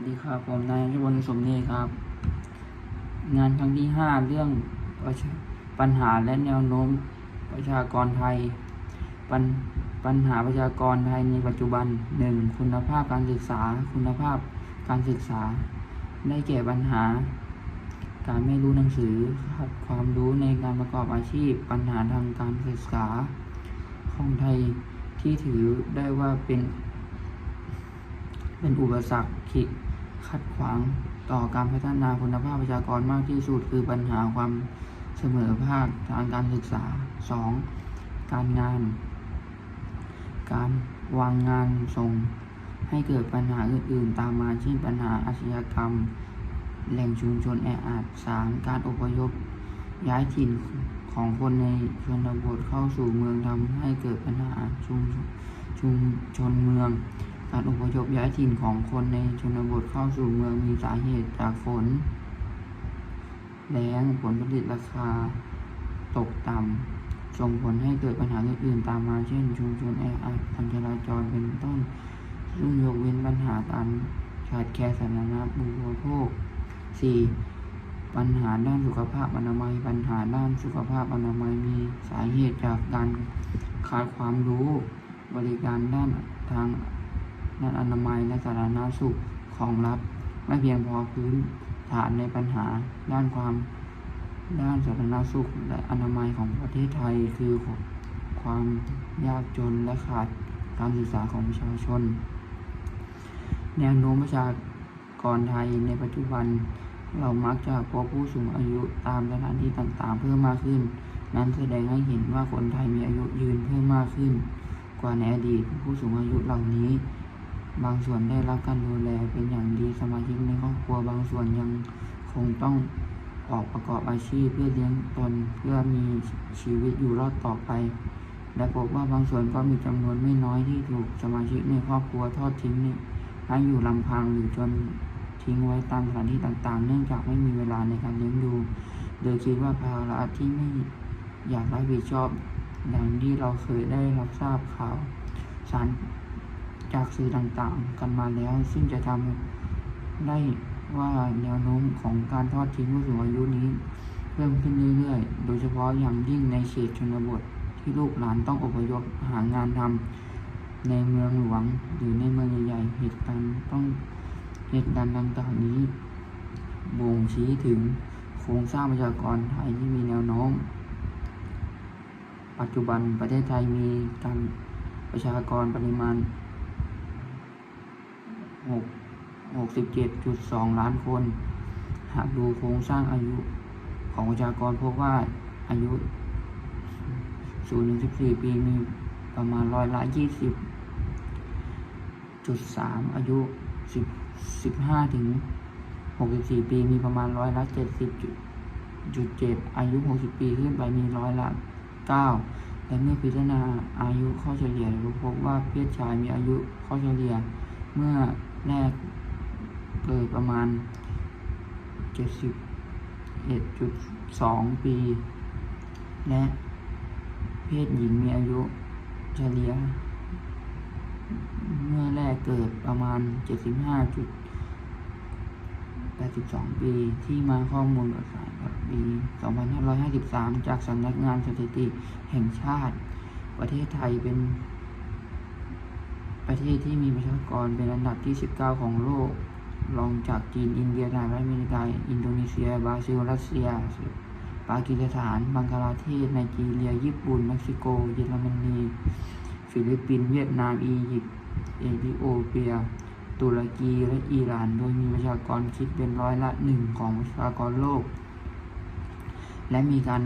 วัสดีครับผมนายชวลสมเนยครับ งานครั้งที่ห้าเรื่องปัญหาและแนวโน้มประชากรไทย ปัญปัญหาประชากรไทยในปัจจุบันหนึ่งคุณภาพการศึกษา คุณภาพการศึกษา ได้แก่ปัญหา การไม่รู้หนังสือขาดความรู้ในการประกอบอาชีพ ปัญหาทางการศึกษา ของไทยที่ถือได้ว่าเป็น เป็นอุปสรรคขีด ขัดขวางต่อการพัฒนาคุณภาพประชากรมากที่สุดคือปัญหาความเสมอภาคทางการศึกษา 2. การงาน การวางงานส่งให้เกิดปัญหาอื่น ๆ ตามมาเช่นปัญหาอาชญากรรม แหล่งชุมชนแออัด 3. การอพยพย้ายถิ่นของคนในชนบทเข้าสู่เมืองทำให้เกิดปัญหาชุมชุมชนเมือง การอพยพย้ายถิ่นของคนในชนบทเข้าสู่เมืองมีสาเหตุจากฝน แล้งผลผลิตราคาตกต่ำส่งผลให้เกิดปัญหาอื่นๆตามมาเช่น ชุมชนแออัดการจราจรเป็นต้น ซึ่งยกเว้นปัญหาการขาดแคลนสาธารณูปโภค 4. ปัญหาด้านสุขภาพอนามัย ปัญหาด้านสุขภาพอนามัยมีสาเหตุจากการขาดความรู้ บริการด้านทาง ด้านอนามัยและสาธารณสุขของรัฐ ไม่เพียงพอพื้นฐานในปัญหาด้านความด้านสาธารณสุขและอนามัยของประเทศไทยคือความยากจนและขาดการศึกษาของประชาชน แนวโน้มประชากรไทยในปัจจุบัน เรามักจะพบผู้สูงอายุตามสถานที่ต่างๆ เพิ่มมากขึ้น นั้นแสดงให้เห็นว่าคนไทยมีอายุยืนเพิ่มมากขึ้น กว่าในอดีตผู้สูงอายุเหล่านี้ บางส่วนได้รับการดูแลเป็นอย่างดีสมาชิกในครอบครัวบางส่วนยังคงต้องออกประกอบอาชีพเพื่อเลี้ยงตนเพื่อมีชีวิตอยู่รอดต่อไป และพบว่าบางส่วนก็มีจำนวนไม่น้อยที่ถูกสมาชิกในครอบครัวทอดทิ้งให้อยู่ลำพังหรือจนทิ้งไว้ตามสถานที่ต่างๆ เนื่องจากไม่มีเวลาในการเลี้ยงดู โดยคิดว่าภาระที่ไม่อยากรับผิดชอบดังที่เราเคยได้รับทราบข่าวสาร จากสื่อต่างๆ กันมาแล้ว ซึ่งจะทำได้ว่าแนวโน้มของการทอดทิ้งผู้สูงอายุนี้ เพิ่มขึ้นเรื่อยๆ โดยเฉพาะอย่างยิ่งในเขตชนบทที่ลูกหลานต้องอพยพหางานทำในเมืองหลวงหรือในเมืองใหญ่ๆเหตุการณ์ต้องเหตุการณ์ดังกล่าวนี้บ่งชี้ถึงโครงสร้างประชากรไทยที่มีแนวโน้ม ปัจจุบันประเทศไทยมีการประชากรปริมาณ 67.2 ล้านคน หากดูโครงสร้างอายุของประชากรพบว่าอายุ 0 14 ปีมีประมาณร้อยละ 20.3 อายุ 15 ถึง 64 ปีมีประมาณร้อยละ 70.7 อายุ 60 ปีขึ้นไปมีร้อยละ 9 และเมื่อพิจารณาอายุข้อเฉลี่ยเราพบว่าเพศชายมีอายุข้อเฉลี่ยเมื่อแรกเกิดประมาณ 71.2 ปี และเพศหญิงมีอายุเฉลี่ย เมื่อแรกเกิดประมาณ 75.82 ปี ที่มาข้อมูลประสานกับปี 2553 จากสำนักงานสถิติแห่งชาติ ประเทศไทยเป็น ประเทศที่มีประชากรเป็นอันดับที่ 19 ของโลก รองจากจีน อินเดียสหรัฐอเมริกา อินโดนีเซีย บราซิล รัสเซีย ปากีสถาน บังกลาเทศไนจีเรีย ญี่ปุ่น เม็กซิโก เยอรมนี ฟิลิปปินส์ เวียดนาม อียิปต์ เอธิโอเปีย ตุรกี และอิหร่าน โดยมีประชากรคิดเป็นร้อยละหนึ่งของประชากรโลก และมีการ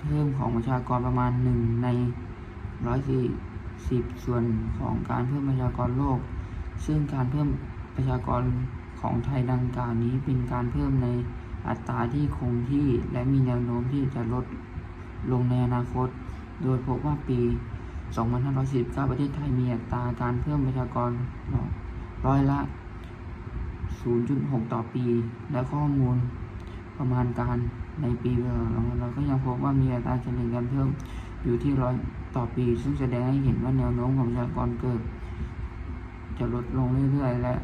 เพิ่มของประชากรประมาณหนึ่งในร้อยสี่ สิบส่วนของการเพิ่มประชากรโลก ซึ่งการเพิ่มประชากรของไทยดังกล่าวนี้เป็นการเพิ่มในอัตราที่คงที่และมีแนวโน้มที่จะลดลงในอนาคต โดยพบว่าปี 2549 ประเทศไทยมีอัตราการเพิ่มประชากรร้อยละ 0.6 ต่อปี และข้อมูลประมาณการในปีเราก็ยังพบว่ามีอัตราเฉลี่ยการเพิ่ม อยู่ที่ร้อยต่อปี ซึ่งแสดงให้เห็นว่าแนวโน้มของประชากรเกิด จะลดลงเรื่อยๆ และ